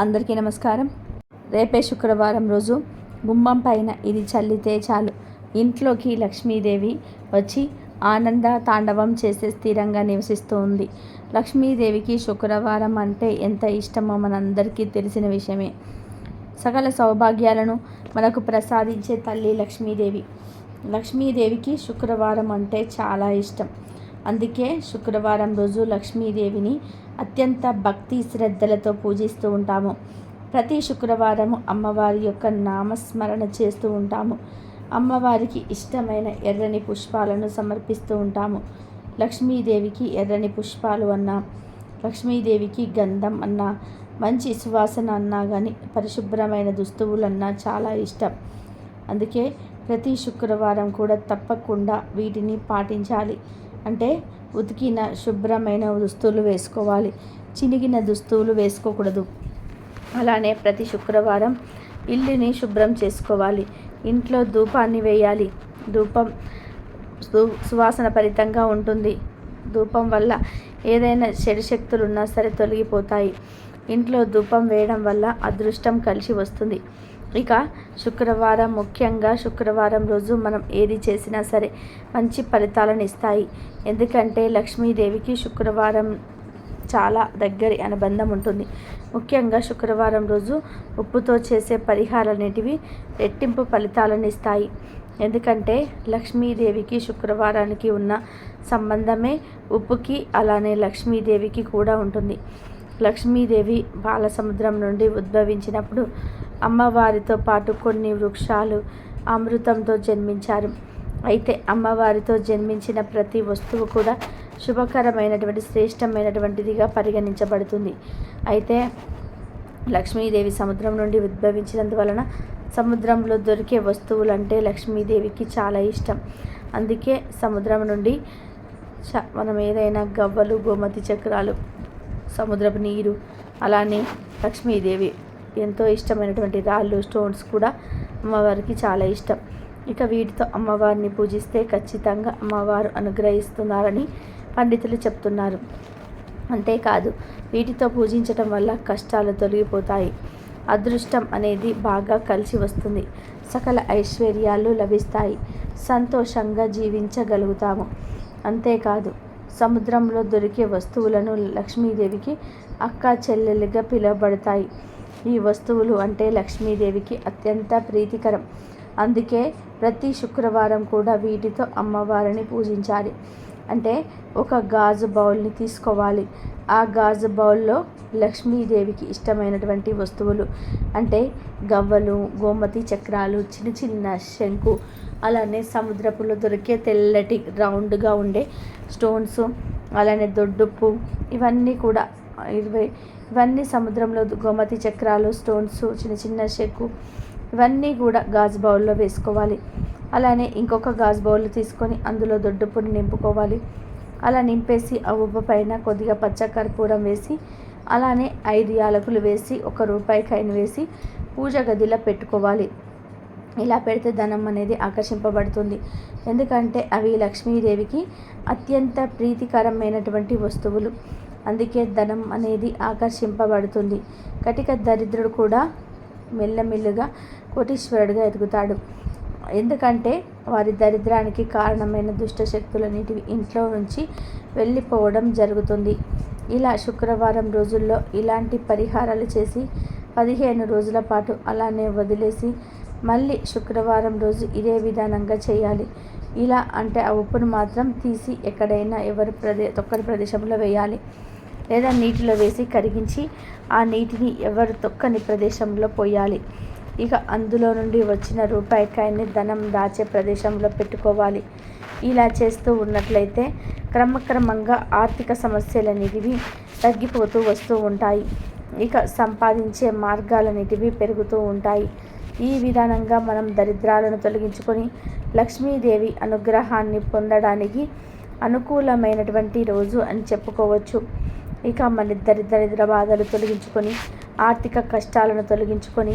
అందరికీ నమస్కారం. రేపే శుక్రవారం రోజు గుమ్మం పైన ఇది చల్లితే చాలు. ఇంట్లోకి లక్ష్మీదేవి వచ్చి ఆనంద తాండవం చేసే స్థిరంగా నివసిస్తూ ఉంది లక్ష్మీదేవికి శుక్రవారం అంటే ఎంత ఇష్టమో మనందరికీ తెలిసిన విషయమే. సకల సౌభాగ్యాలను మనకు ప్రసాదించే తల్లి లక్ష్మీదేవి. లక్ష్మీదేవికి శుక్రవారం అంటే చాలా ఇష్టం. అందుకే శుక్రవారం రోజు లక్ష్మీదేవిని అత్యంత భక్తి శ్రద్ధలతో పూజిస్తూ ఉంటాము. ప్రతి శుక్రవారం అమ్మవారి యొక్క నామస్మరణ చేస్తూ ఉంటాము. అమ్మవారికి ఇష్టమైన ఎర్రని పుష్పాలను సమర్పిస్తూ ఉంటాము. లక్ష్మీదేవికి ఎర్రని పుష్పాలు అన్నా లక్ష్మీదేవికి గంధం అన్నా మంచి సువాసన అన్నా కానీ పరిశుభ్రమైన దుస్తువులన్నా చాలా ఇష్టం. అందుకే ప్రతి శుక్రవారం కూడా తప్పకుండా వీటిని పాటించాలి. అంటే ఉతికిన శుభ్రమైన దుస్తులు వేసుకోవాలి. చినిగిన దుస్తువులు వేసుకోకూడదు. అలానే ప్రతి శుక్రవారం ఇల్లుని శుభ్రం చేసుకోవాలి. ఇంట్లో ధూపాన్ని వేయాలి. ధూపం సువాసన ఫలితంగా ఉంటుంది. ధూపం వల్ల ఏదైనా చెడు శక్తులు ఉన్నా సరే తొలగిపోతాయి. ఇంట్లో ధూపం వేయడం వల్ల అదృష్టం కలిసి వస్తుంది. ఇక శుక్రవారం ముఖ్యంగా శుక్రవారం రోజు మనం ఏది చేసినా సరే మంచి ఫలితాలను ఇస్తాయి. ఎందుకంటే లక్ష్మీదేవికి శుక్రవారం చాలా దగ్గరి అనుబంధం ఉంటుంది. ముఖ్యంగా శుక్రవారం రోజు ఉప్పుతో చేసే పరిహారాలనేటివి రెట్టింపు ఫలితాలను ఇస్తాయి. ఎందుకంటే లక్ష్మీదేవికి శుక్రవారానికి ఉన్న సంబంధమే ఉప్పుకి అలానే లక్ష్మీదేవికి కూడా ఉంటుంది. లక్ష్మీదేవి బాలసముద్రం నుండి ఉద్భవించినప్పుడు అమ్మవారితో పాటు కొన్ని వృక్షాలు అమృతంతో జన్మించారు. అయితే అమ్మవారితో జన్మించిన ప్రతి వస్తువు కూడా శుభకరమైనటువంటి శ్రేష్టమైనటువంటిదిగా పరిగణించబడుతుంది. అయితే లక్ష్మీదేవి సముద్రం నుండి ఉద్భవించినందువలన సముద్రంలో దొరికే వస్తువులు అంటే లక్ష్మీదేవికి చాలా ఇష్టం. అందుకే సముద్రం నుండి మనం ఏదైనా గవ్వలు గోమతి చక్రాలు సముద్రపు నీరు అలానే లక్ష్మీదేవి ఎంతో ఇష్టమైనటువంటి రాళ్ళు స్టోన్స్ కూడా అమ్మవారికి చాలా ఇష్టం. ఇక వీటితో అమ్మవారిని పూజిస్తే ఖచ్చితంగా అమ్మవారు అనుగ్రహిస్తున్నారని పండితులు చెప్తున్నారు. అంతేకాదు వీటితో పూజించటం వల్ల కష్టాలు తొలగిపోతాయి. అదృష్టం అనేది బాగా కలిసి వస్తుంది. సకల ఐశ్వర్యాలు లభిస్తాయి. సంతోషంగా జీవించగలుగుతాము. అంతేకాదు సముద్రంలో దొరికే వస్తువులను లక్ష్మీదేవికి అక్క చెల్లెలుగా పిలువబడతాయి. ఈ వస్తువులు అంటే లక్ష్మీదేవికి అత్యంత ప్రీతికరం. అందుకే ప్రతి శుక్రవారం కూడా వీటితో అమ్మవారిని పూజించాలి. అంటే ఒక గాజు బౌల్ని తీసుకోవాలి. ఆ గాజు బౌల్లో లక్ష్మీదేవికి ఇష్టమైనటువంటి వస్తువులు అంటే గవ్వలు గోమతి చక్రాలు చిన్న చిన్న శంకు అలానే సముద్రపులో దొరికే తెల్లటి రౌండ్గా ఉండే స్టోన్స్ అలానే దొడ్డుప్పు ఇవన్నీ కూడా ఇరవై ఇవన్నీ సముద్రంలో గోమతి చక్రాలు స్టోన్స్ చిన్న చిన్న చెక్కు ఇవన్నీ కూడా గాజు బౌల్లో వేసుకోవాలి. అలానే ఇంకొక గాజు బౌల్ తీసుకొని అందులో దొడ్డుప్పుని నింపుకోవాలి. అలా నింపేసి ఆ ఉబ్బ పైన కొద్దిగా పచ్చ కర్పూరం వేసి అలానే ఐదు యాలకులు వేసి ఒక రూపాయి కైన వేసి పూజ గదిలో పెట్టుకోవాలి. ఇలా పెడితే ధనం అనేది ఆకర్షింపబడుతుంది. ఎందుకంటే అవి లక్ష్మీదేవికి అత్యంత ప్రీతికరమైనటువంటి వస్తువులు. అందుకే ధనం అనేది ఆకర్షింపబడుతుంది. కటిక దరిద్రుడు కూడా మెల్లమెల్లుగా కోటీశ్వరుడుగా ఎదుగుతాడు. ఎందుకంటే వారి దరిద్రానికి కారణమైన దుష్టశక్తులన్నిటివి ఇంట్లో నుంచి వెళ్ళిపోవడం జరుగుతుంది. ఇలా శుక్రవారం రోజుల్లో ఇలాంటి పరిహారాలు చేసి పదిహేను రోజుల పాటు అలానే వదిలేసి మళ్ళీ శుక్రవారం రోజు ఇదే విధానంగా చేయాలి. ఇలా అంటే ఆ ఉప్పును మాత్రం తీసి ఎక్కడైనా ఎవరి ప్రదే ఒక్కరి ప్రదేశంలో వేయాలి. లేదా నీటిలో వేసి కరిగించి ఆ నీటిని ఎవరు తొక్కని ప్రదేశంలో పోయాలి? ఇక అందులో నుండి వచ్చిన రూపాయి కాయని ధనం దాచే ప్రదేశంలో పెట్టుకోవాలి. ఇలా చేస్తూ ఉన్నట్లయితే క్రమక్రమంగా ఆర్థిక సమస్యలనేటివి తగ్గిపోతూ వస్తూ ఉంటాయి. ఇక సంపాదించే మార్గాలనేటివి పెరుగుతూ ఉంటాయి. ఈ విధానంగా మనం దరిద్రాలను తొలగించుకొని లక్ష్మీదేవి అనుగ్రహాన్ని పొందడానికి అనుకూలమైనటువంటి రోజు అని చెప్పుకోవచ్చు. ఇక మన దరిద్ర బాధలు తొలగించుకొని ఆర్థిక కష్టాలను తొలగించుకొని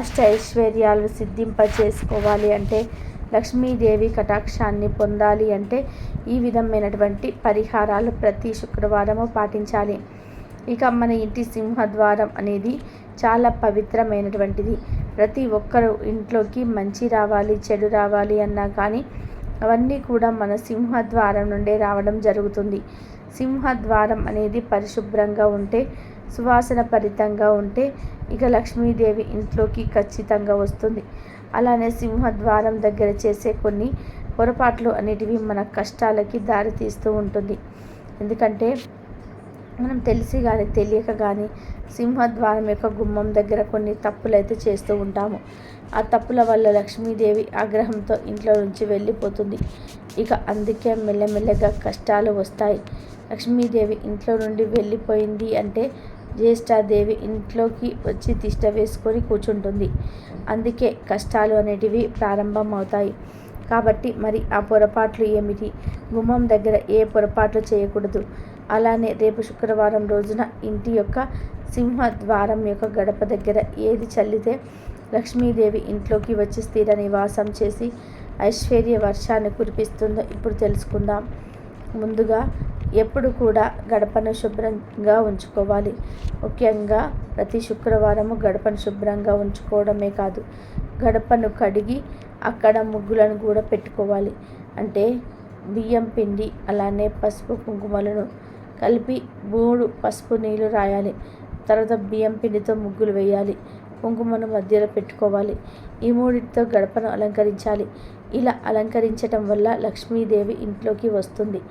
అష్ట ఐశ్వర్యాలు సిద్ధింప చేసుకోవాలి అంటే లక్ష్మీదేవి కటాక్షాన్ని పొందాలి అంటే ఈ విధమైనటువంటి పరిహారాలు ప్రతి శుక్రవారము పాటించాలి. ఇక మన ఇంటి సింహద్వారం అనేది చాలా పవిత్రమైనటువంటిది. ప్రతి ఒక్కరు ఇంట్లోకి మంచి రావాలి చెడు రావాలి అన్నా కానీ అవన్నీ కూడా మన సింహద్వారం నుండే రావడం జరుగుతుంది. సింహద్వారం అనేది పరిశుభ్రంగా ఉంటే సువాసన పరితంగా ఉంటే ఇక లక్ష్మీదేవి ఇంట్లోకి ఖచ్చితంగా వస్తుంది. అలానే సింహద్వారం దగ్గర చేసే కొన్ని పొరపాట్లు అనేటివి మన కష్టాలకి దారితీస్తూ ఉంటుంది. ఎందుకంటే మనం తెలిసి కానీ తెలియక కానీ సింహద్వారం యొక్క గుమ్మం దగ్గర కొన్ని తప్పులు అయితే చేస్తూ ఉంటాము. ఆ తప్పుల వల్ల లక్ష్మీదేవి ఆగ్రహంతో ఇంట్లో నుంచి వెళ్ళిపోతుంది. ఇక అందుకే మెల్లమెల్లగా కష్టాలు వస్తాయి. లక్ష్మీదేవి ఇంట్లో నుండి వెళ్ళిపోయింది అంటే జ్యేష్ఠాదేవి ఇంట్లోకి వచ్చి తిష్ట వేసుకొని కూర్చుంటుంది. అందుకే కష్టాలు అనేటివి ప్రారంభం అవుతాయి కాబట్టి మరి ఆ పొరపాట్లు ఏమిటి? గుమ్మం దగ్గర ఏ పొరపాట్లు చేయకూడదు. అలానే రేపు శుక్రవారం రోజున ఇంటి యొక్క సింహ ద్వారం యొక్క గడప దగ్గర ఏది చల్లితే లక్ష్మీదేవి ఇంట్లోకి వచ్చి స్థిర నివాసం చేసి ఐశ్వర్య వర్షాన్ని కురిపిస్తుందో ఇప్పుడు తెలుసుకుందాం. ముందుగా ఎప్పుడు కూడా గడపను శుభ్రంగా ఉంచుకోవాలి. ముఖ్యంగా ప్రతి శుక్రవారము గడపను శుభ్రంగా ఉంచుకోవడమే కాదు గడపను కడిగి అక్కడ ముగ్గులను కూడా పెట్టుకోవాలి. అంటే బియ్యం పిండి అలానే పసుపు కుంకుమలను కలిపి మూడు పసుపు నీళ్ళు రాయాలి. తర్వాత బియ్యం పిండితో ముగ్గులు వేయాలి. కుంకుమను మధ్యలో పెట్టుకోవాలి. ఈ మూడింటితో గడపను అలంకరించాలి. ఇలా అలంకరించటం వల్ల లక్ష్మీదేవి ఇంట్లోకి వస్తుంది.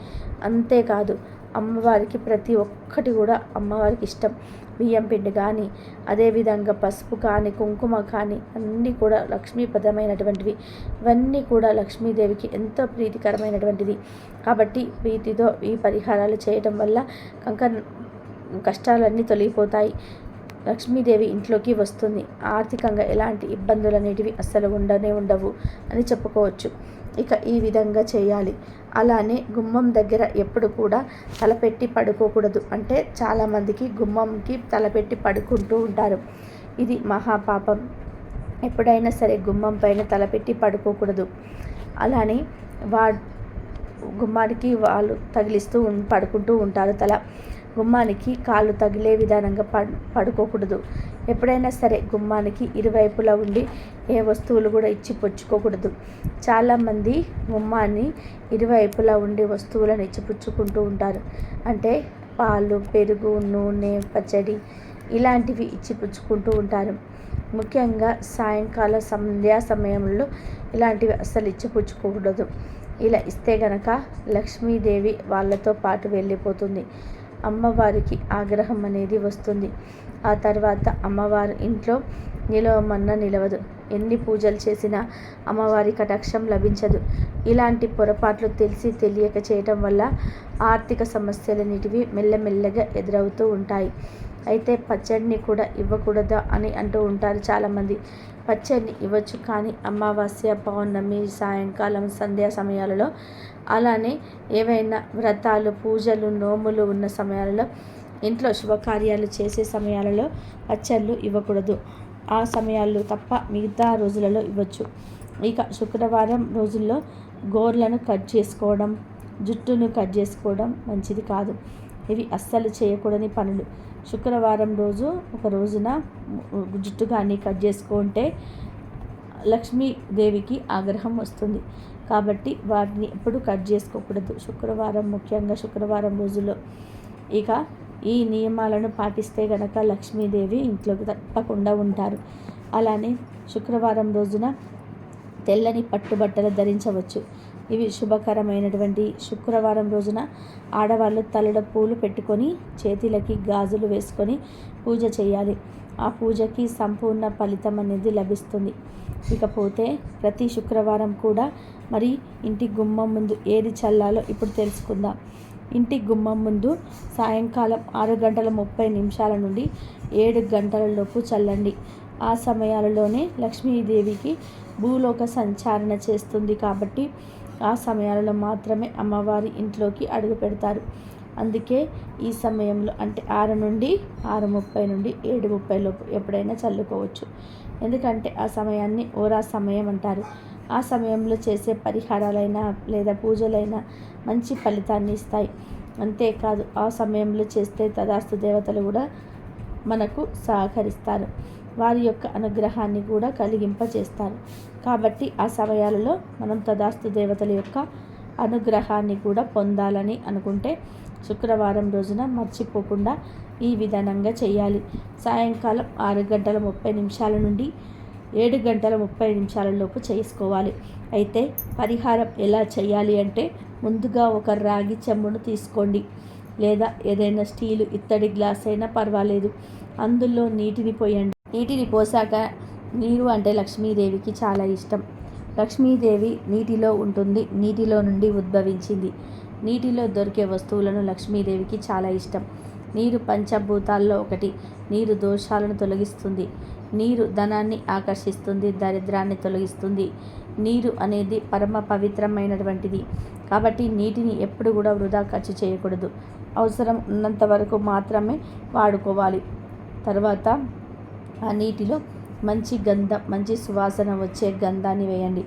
అంతేకాదు అమ్మవారికి ప్రతి ఒక్కటి కూడా అమ్మవారికి ఇష్టం. బియ్యం పిండి కానీ అదేవిధంగా పసుపు కానీ కుంకుమ కానీ అన్నీ కూడా లక్ష్మీపదమైనటువంటివి ఇవన్నీ కూడా లక్ష్మీదేవికి ఎంతో ప్రీతికరమైనటువంటిది. కాబట్టి వీటితో ఈ పరిహారాలు చేయటం వల్ల కంక కష్టాలన్నీ తొలగిపోతాయి. లక్ష్మీదేవి ఇంట్లోకి వస్తుంది. ఆర్థికంగా ఎలాంటి ఇబ్బందులు అనేటివి అస్సలు ఉండనే ఉండవు అని చెప్పుకోవచ్చు. ఇక ఈ విధంగా చేయాలి. అలానే గుమ్మం దగ్గర ఎప్పుడు కూడా తలపెట్టి పడుకోకూడదు. అంటే చాలామందికి గుమ్మంకి తలపెట్టి పడుకుంటూ ఉంటారు. ఇది మహాపాపం. ఎప్పుడైనా సరే గుమ్మం పైన తలపెట్టి పడుకోకూడదు. అలానే వా గుమ్మానికి వాళ్ళు తగిలిస్తూ పడుకుంటూ ఉంటారు తల. గుమ్మానికి కాళ్ళు తగిలే విధానంగా పడుకోకూడదు. ఎప్పుడైనా సరే గుమ్మానికి ఇరువైపులా ఉండి ఏ వస్తువులు కూడా ఇచ్చి పుచ్చుకోకూడదు. చాలామంది గుమ్మాన్ని ఇరువైపులా ఉండి వస్తువులను ఇచ్చి పుచ్చుకుంటూ ఉంటారు. అంటే పాలు పెరుగు నూనె పచ్చడి ఇలాంటివి ఇచ్చి పుచ్చుకుంటూ ఉంటారు. ముఖ్యంగా సాయంకాల సంధ్యా సమయంలో ఇలాంటివి అస్సలు ఇచ్చి పుచ్చుకోకూడదు. ఇలా ఇస్తే గనక లక్ష్మీదేవి వాళ్ళతో పాటు వెళ్ళిపోతుంది. అమ్మవారికి ఆగ్రహం అనేది వస్తుంది. ఆ తర్వాత అమ్మవారు ఇంట్లో నిలవమన్న నిలవదు. ఎన్ని పూజలు చేసినా అమ్మవారి కటాక్షం లభించదు. ఇలాంటి పొరపాట్లు తెలిసి తెలియక చేయటం వల్ల ఆర్థిక సమస్యలన్నిటివి మెల్లమెల్లగా ఎదురవుతూ ఉంటాయి. అయితే పచ్చడిని కూడా ఇవ్వకూడదా అని అంటూ ఉంటారు చాలామంది. పచ్చడిని ఇవ్వచ్చు కానీ అమావాస్య పౌర్ణమి సాయంకాలం సంధ్యా సమయాలలో. అలానే ఏవైనా వ్రతాలు పూజలు నోములు ఉన్న సమయాలలో ఇంట్లో శుభకార్యాలు చేసే సమయాలలో పచ్చళ్ళు ఇవ్వకూడదు. ఆ సమయాల్లో తప్ప మిగతా రోజులలో ఇవ్వచ్చు. ఇక శుక్రవారం రోజుల్లో గోర్లను కట్ చేసుకోవడం జుట్టును కట్ చేసుకోవడం మంచిది కాదు. ఇవి అస్సలు చేయకూడని పనులు. శుక్రవారం రోజు ఒక రోజున జుట్టు కానీ కట్ చేసుకుంటే లక్ష్మీదేవికి ఆగ్రహం వస్తుంది. కాబట్టి వాటిని ఎప్పుడు కట్ చేసుకోకూడదు. శుక్రవారం ముఖ్యంగా శుక్రవారం రోజులో ఇక ఈ నియమాలను పాటిస్తే గనక లక్ష్మీదేవి ఇంట్లోకి తప్పకుండా ఉంటారు. అలానే శుక్రవారం రోజున తెల్లని పట్టుబట్టలు ధరించవచ్చు. ఇవి శుభకరమైనటువంటి శుక్రవారం రోజున ఆడవాళ్ళు తలడ పూలు పెట్టుకొని చేతులకి గాజులు వేసుకొని పూజ చేయాలి. ఆ పూజకి సంపూర్ణ ఫలితం అనేది లభిస్తుంది. ఇకపోతే ప్రతి శుక్రవారం కూడా మరి ఇంటి గుమ్మం ముందు ఏది చల్లాలో ఇప్పుడు తెలుసుకుందాం. ఇంటి గుమ్మం ముందు సాయంకాలం ఆరు గంటల ముప్పై నిమిషాల నుండి ఏడు గంటలలోపు చల్లండి. ఆ సమయాలలోనే లక్ష్మీదేవికి భూలోక సంచారణ చేస్తుంది కాబట్టి ఆ సమయాలలో మాత్రమే అమ్మవారి ఇంట్లోకి అడుగు పెడతారు. అందుకే ఈ సమయంలో అంటే ఆరు నుండి ఆరు ముప్పై నుండి ఏడు ముప్పై లోపు ఎప్పుడైనా చల్లుకోవచ్చు. ఎందుకంటే ఆ సమయాన్ని ఓరా సమయం అంటారు. ఆ సమయంలో చేసే పరిహారాలైనా లేదా పూజలైనా మంచి ఫలితాన్ని ఇస్తాయి. అంతేకాదు ఆ సమయంలో చేస్తే తదాస్తు దేవతలు కూడా మనకు సహకరిస్తారు. వారి యొక్క అనుగ్రహాన్ని కూడా కలిగింపజేస్తారు కాబట్టి ఆ సమయాలలో మనం తదాస్తు దేవతల యొక్క అనుగ్రహాన్ని కూడా పొందాలని అనుకుంటే శుక్రవారం రోజున మర్చిపోకుండా ఈ విధానంగా చేయాలి. సాయంకాలం ఆరు గంటల ముప్పై నిమిషాల నుండి ఏడు గంటల ముప్పై నిమిషాలలోపు చేసుకోవాలి. అయితే పరిహారం ఎలా చేయాలి అంటే ముందుగా ఒక రాగి చెంబును తీసుకోండి. లేదా ఏదైనా స్టీలు ఇత్తడి గ్లాస్ అయినా పర్వాలేదు. అందులో నీటిని పోయండి. నీటిని పోసాక నీరు అంటే లక్ష్మీదేవికి చాలా ఇష్టం. లక్ష్మీదేవి నీటిలో ఉంటుంది. నీటిలో నుండి ఉద్భవించింది. నీటిలో దొరికే వస్తువులను లక్ష్మీదేవికి చాలా ఇష్టం. నీరు పంచభూతాల్లో ఒకటి. నీరు దోషాలను తొలగిస్తుంది. నీరు ధనాన్ని ఆకర్షిస్తుంది. దరిద్రాన్ని తొలగిస్తుంది. నీరు అనేది పరమ పవిత్రమైనటువంటిది. కాబట్టి నీటిని ఎప్పుడు కూడా వృధా ఖర్చు చేయకూడదు. అవసరం ఉన్నంత వరకు మాత్రమే వాడుకోవాలి. తర్వాత ఆ నీటిలో మంచి గంధం మంచి సువాసన వచ్చే గంధాన్ని వేయండి.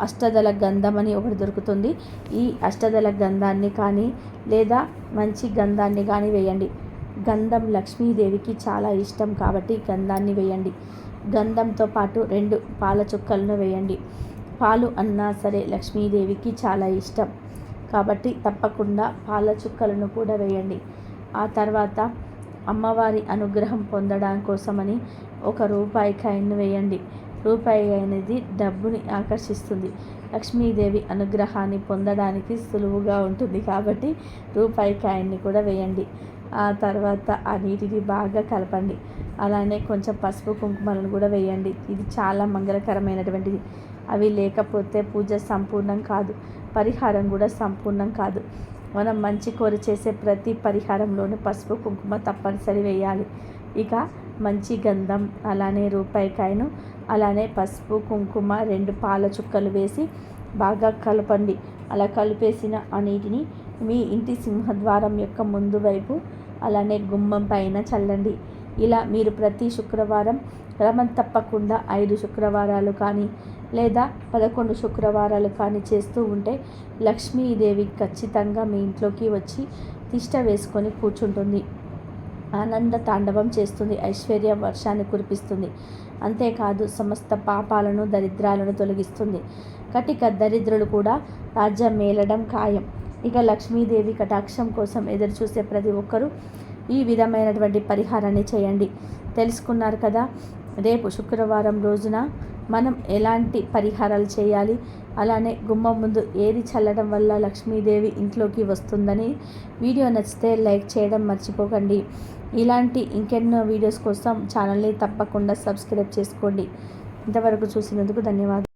అష్టదళ గంధం అని ఒకటి దొరుకుతుంది. ఈ అష్టదళ గంధాన్ని కానీ లేదా మంచి గంధాన్ని కానీ వేయండి. గంధం లక్ష్మీదేవికి చాలా ఇష్టం కాబట్టి గంధాన్ని వేయండి. గంధంతో పాటు రెండు పాల చుక్కలను వేయండి. పాలు అన్నా సరే లక్ష్మీదేవికి చాలా ఇష్టం కాబట్టి తప్పకుండా పాల చుక్కలను కూడా వేయండి. ఆ తర్వాత అమ్మవారి అనుగ్రహం పొందడం కోసమని ఒక రూపాయి కాయిన్ను వేయండి. రూపాయి అనేది డబ్బుని ఆకర్షిస్తుంది. లక్ష్మీదేవి అనుగ్రహాన్ని పొందడానికి సులువుగా ఉంటుంది కాబట్టి రూపాయి కాయిన్ని కూడా వేయండి. ఆ తర్వాత ఆ నీటిని బాగా కలపండి. అలానే కొంచెం పసుపు కుంకుమలను కూడా వేయండి. ఇది చాలా మంగళకరమైనటువంటిది. అవి లేకపోతే పూజ సంపూర్ణం కాదు. పరిహారం కూడా సంపూర్ణం కాదు. మనం మంచి కోరి చేసే ప్రతి పరిహారంలోనూ పసుపు కుంకుమ తప్పనిసరి వేయాలి. ఇక మంచి గంధం అలానే రూపాయికాయను అలానే పసుపు కుంకుమ రెండు పాల చుక్కలు వేసి బాగా కలపండి. అలా కలిపేసిన ఆ నీటిని మీ ఇంటి సింహద్వారం యొక్క ముందు వైపు అలానే గుమ్మం పైన చల్లండి. ఇలా మీరు ప్రతి శుక్రవారం క్రమం తప్పకుండా ఐదు శుక్రవారాలు కానీ లేదా పదకొండు శుక్రవారాలు కానీ చేస్తూ ఉంటే లక్ష్మీదేవి ఖచ్చితంగా మీ ఇంట్లోకి వచ్చి తిష్ట వేసుకొని కూర్చుంటుంది. ఆనంద తాండవం చేస్తుంది ఐశ్వర్య వర్షాన్ని కురిపిస్తుంది. అంతేకాదు సమస్త పాపాలను దరిద్రాలను తొలగిస్తుంది. కటిక దరిద్రులు కూడా రాజ్యం మేలడం ఖాయం. ఇక లక్ష్మీదేవి కటాక్షం కోసం ఎదురు చూసే ప్రతి ఒక్కరూ ఈ విధమైనటువంటి పరిహారాన్ని చేయండి. తెలుసుకున్నారు కదా రేపు శుక్రవారం రోజున మనం ఎలాంటి పరిహారాలు చేయాలి? అలానే గుమ్మం ముందు ఏది చల్లడం వల్ల లక్ష్మీదేవి ఇంట్లోకి వస్తుందని వీడియో నచ్చితే లైక్ చేయడం మర్చిపోకండి. ఇలాంటి ఇంకెన్నో వీడియోస్ కోసం ఛానల్ని తప్పకుండా సబ్స్క్రైబ్ చేసుకోండి. ఇంతవరకు చూసినందుకు ధన్యవాదాలు.